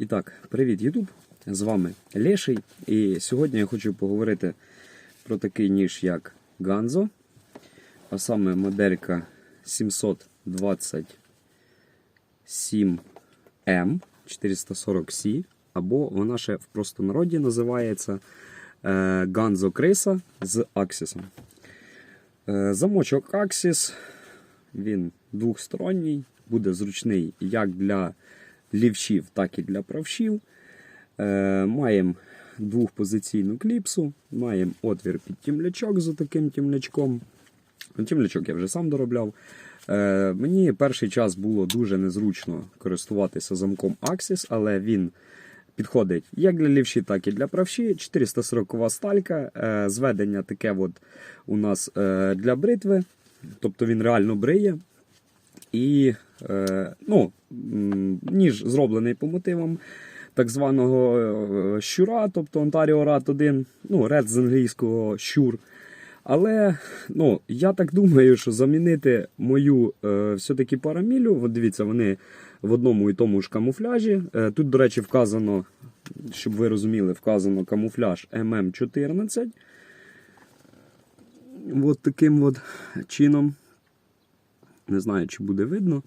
І так, привіт, Ютуб! З вами Леший. І сьогодні я хочу поговорити про такий ніж, як Ганзо, а саме моделька 727M 440C, або вона ще в простонароді називається е, Ганзо Криса з Аксісом. Е, Замочок Аксіс, він двохсторонній, буде зручний як для лівшів, так і для правшів. Е, маємо двохпозиційну кліпсу, маємо отвір під тімлячок з таким тімлячком. Ну, Тімлячок я вже сам доробляв. Е, мені перший час було дуже незручно користуватися замком Axis, але він підходить як для лівші, так і для правші. 440 сталька. Е, зведення таке от у нас для бритви. Тобто він реально бриє. І ну, ніж зроблений по мотивам так званого е, щура, тобто Ontario Rat 1, ну, Red з англійського щур. Але ну, я так думаю, що замінити мою е, все-таки парамілю, от дивіться, вони в одному і тому ж камуфляжі. Е, тут, до речі, вказано, щоб ви розуміли, вказано камуфляж MM14. От таким от чином. Не знаю, чи буде видно.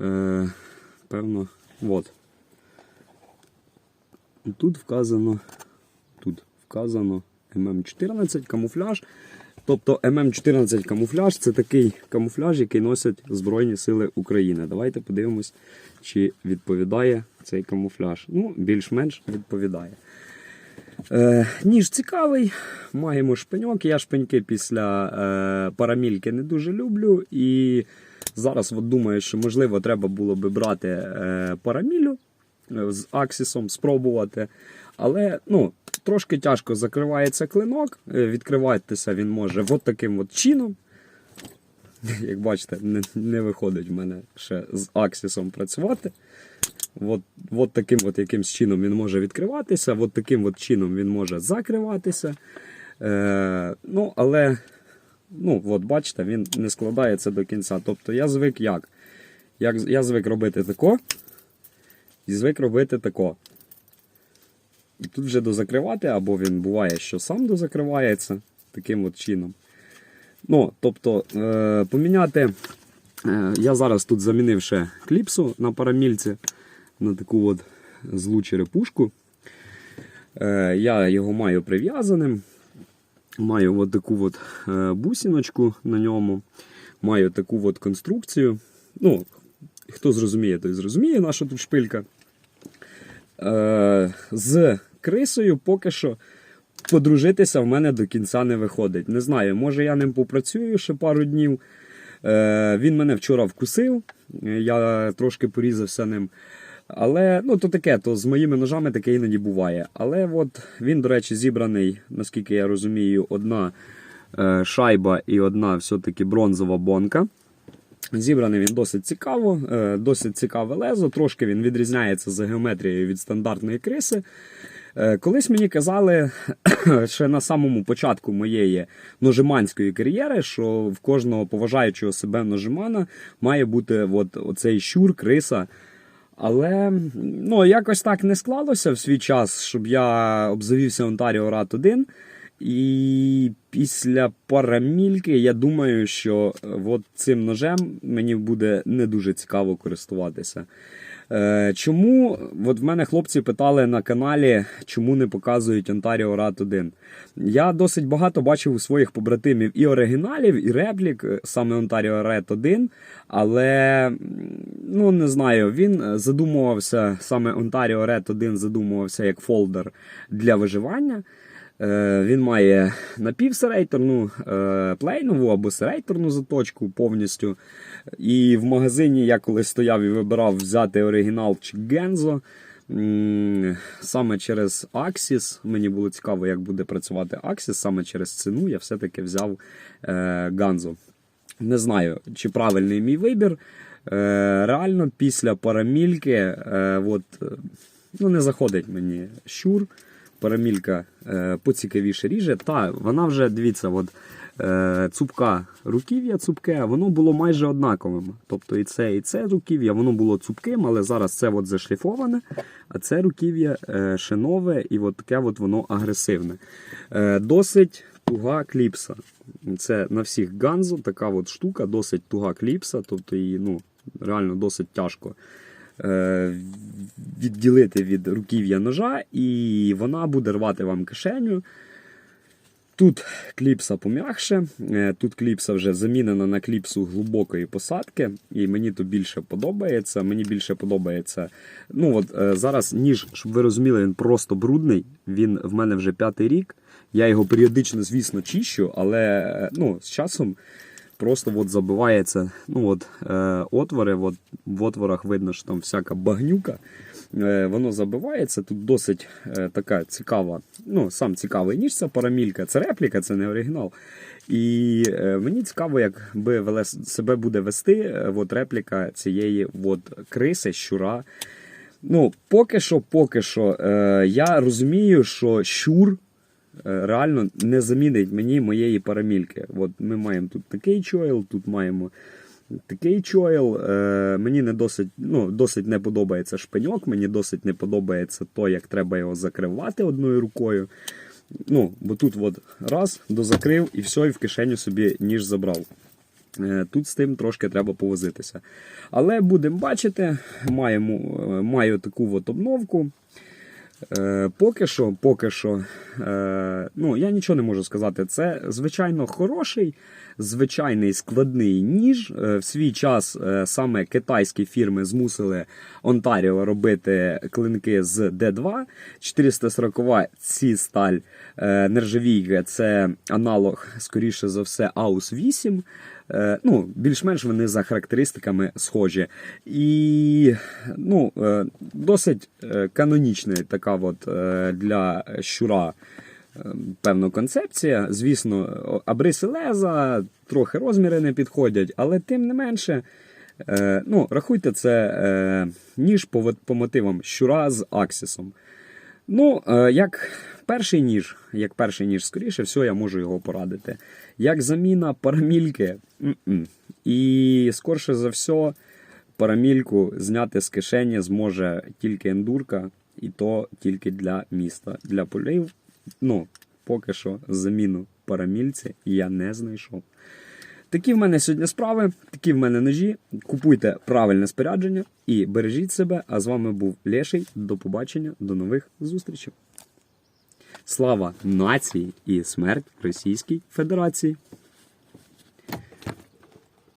Е, певно, от. Тут вказано, тут вказано ММ14 камуфляж. Тобто ММ14 камуфляж це такий камуфляж, який носять Збройні Сили України. Давайте подивимось, чи відповідає цей камуфляж. Ну, більш-менш відповідає. Е, ніж цікавий, маємо шпиньок. Я шпиньки після е, парамільки не дуже люблю. І зараз от думаю, що можливо треба було би брати е, парамілю е, з аксісом, спробувати. Але ну, трошки тяжко закривається клинок. Е, відкриватися він може от таким от чином. Як бачите, не, не виходить в мене ще з аксісом працювати. От, от таким от якимсь чином він може відкриватися, от таким от чином він може закриватися. Е, ну, але, ну, от бачите, він не складається до кінця. Тобто я звик як? як я звик робити тако і звик робити тако. І тут вже дозакривати, або він буває, що сам дозакривається таким от чином. Ну, тобто, е, поміняти. Е, я зараз тут замінив ще кліпсу на парамільці на таку от злу черепушку. Е, я його маю прив'язаним. Маю от таку от е, бусиночку на ньому. Маю таку от конструкцію. Ну, хто зрозуміє, той зрозуміє, наша тут шпилька. Е, з крисою поки що подружитися в мене до кінця не виходить. Не знаю, може я ним попрацюю ще пару днів. Е, він мене вчора вкусив, я трошки порізався ним. Але ну, то таке, то з моїми ножами таке іноді буває. Але от він, до речі, зібраний, наскільки я розумію, одна е, шайба і одна все-таки бронзова бонка. Зібраний він досить цікаво, е, досить цікаве лезо. Трошки він відрізняється за геометрією від стандартної криси. Е, Колись мені казали ще на самому початку моєї ножиманської кар'єри, що в кожного поважаючого себе ножимана має бути от оцей щур, криса. Але ну, якось так не склалося в свій час, щоб я обзавівся Ontario Rat 1. І після парамільки я думаю, що е, от цим ножем мені буде не дуже цікаво користуватися. Е, чому от в мене хлопці питали на каналі, чому не показують Ontario Rat 1? Я досить багато бачив у своїх побратимів і оригіналів, і реплік е, саме Ontario Rat 1, але ну не знаю, він задумувався саме Ontario Red 1 задумувався як фолдер для виживання. Е, Він має напівсерейторну е, плейнову або серейторну заточку повністю. І в магазині я колись стояв і вибирав взяти оригінал чи Гензо. Саме через Axis. Мені було цікаво, як буде працювати Axis. Саме через ціну я все-таки взяв е, Ганзо. Не знаю, чи правильний мій вибір. Реально, після парамільки, от, ну, не заходить мені щур. Парамілька е, поцікавіше ріже. Та, вона вже, дивіться, от, е, цупка руків'я цупке, воно було майже однаковим. Тобто і це, і це руків'я, воно було цупким, але зараз це от зашліфоване, а це руків'я е, ще і от таке от воно агресивне. Досить туга кліпса. Це на всіх ганзу така от штука, досить туга кліпса, тобто її ну, реально досить тяжко відділити від руків'я ножа, і вона буде рвати вам кишеню. Тут кліпса пом'якше, е, тут кліпса вже замінена на кліпсу глибокої посадки, і мені то більше подобається. Мені більше подобається. Ну от е, зараз ніж, щоб ви розуміли, він просто брудний. Він в мене вже п'ятий рік. Я його періодично, звісно, чищу, але е, ну, з часом просто от забивається ну, от, е, отвори. От, в отворах видно, що там всяка багнюка. Е, воно забивається. Тут досить е, така цікава, ну, сам цікавий ніж, це парамілька, це репліка, це не оригінал. І е, мені цікаво, як би веле, себе буде вести е, от репліка цієї от криси, щура. Ну, поки що, поки що, е, я розумію, що щур реально не замінить мені моєї парамільки. От ми маємо тут такий чойл, тут маємо такий чойл. Е, мені не досить, ну, досить не подобається шпиньок, мені досить не подобається то, як треба його закривати одною рукою. Ну, бо тут от раз, дозакрив і все, і в кишеню собі ніж забрав. Е, Тут з тим трошки треба повозитися. Але будемо бачити, маємо, е, маю таку от обновку. Е, Поки що, поки що, е, ну я нічого не можу сказати. Це звичайно хороший, звичайний складний ніж. Е, В свій час саме китайські фірми змусили Онтаріо робити клинки з D2. 440 ці сталь нержавійка це аналог, скоріше за все, AUS 8. Е, Ну, більш-менш вони за характеристиками схожі. І ну, е, досить е, канонічна така от для щура. Певна концепція. Звісно, абриси леза, трохи розміри не підходять, але тим не менше, ну, рахуйте це ніж по, по мотивам щура з аксісом. Ну, як перший ніж, як перший ніж, скоріше всього, я можу його порадити. Як заміна парамільки. м-м. І скорше за все, парамільку зняти з кишені зможе тільки ендурка, і то тільки для міста. Для полів, ну, поки що заміну парамільці я не знайшов. Такі в мене сьогодні справи, такі в мене ножі. Купуйте правильне спорядження і бережіть себе. А з вами був Леший. До побачення, до нових зустрічей. Слава нації і смерть Російській Федерації!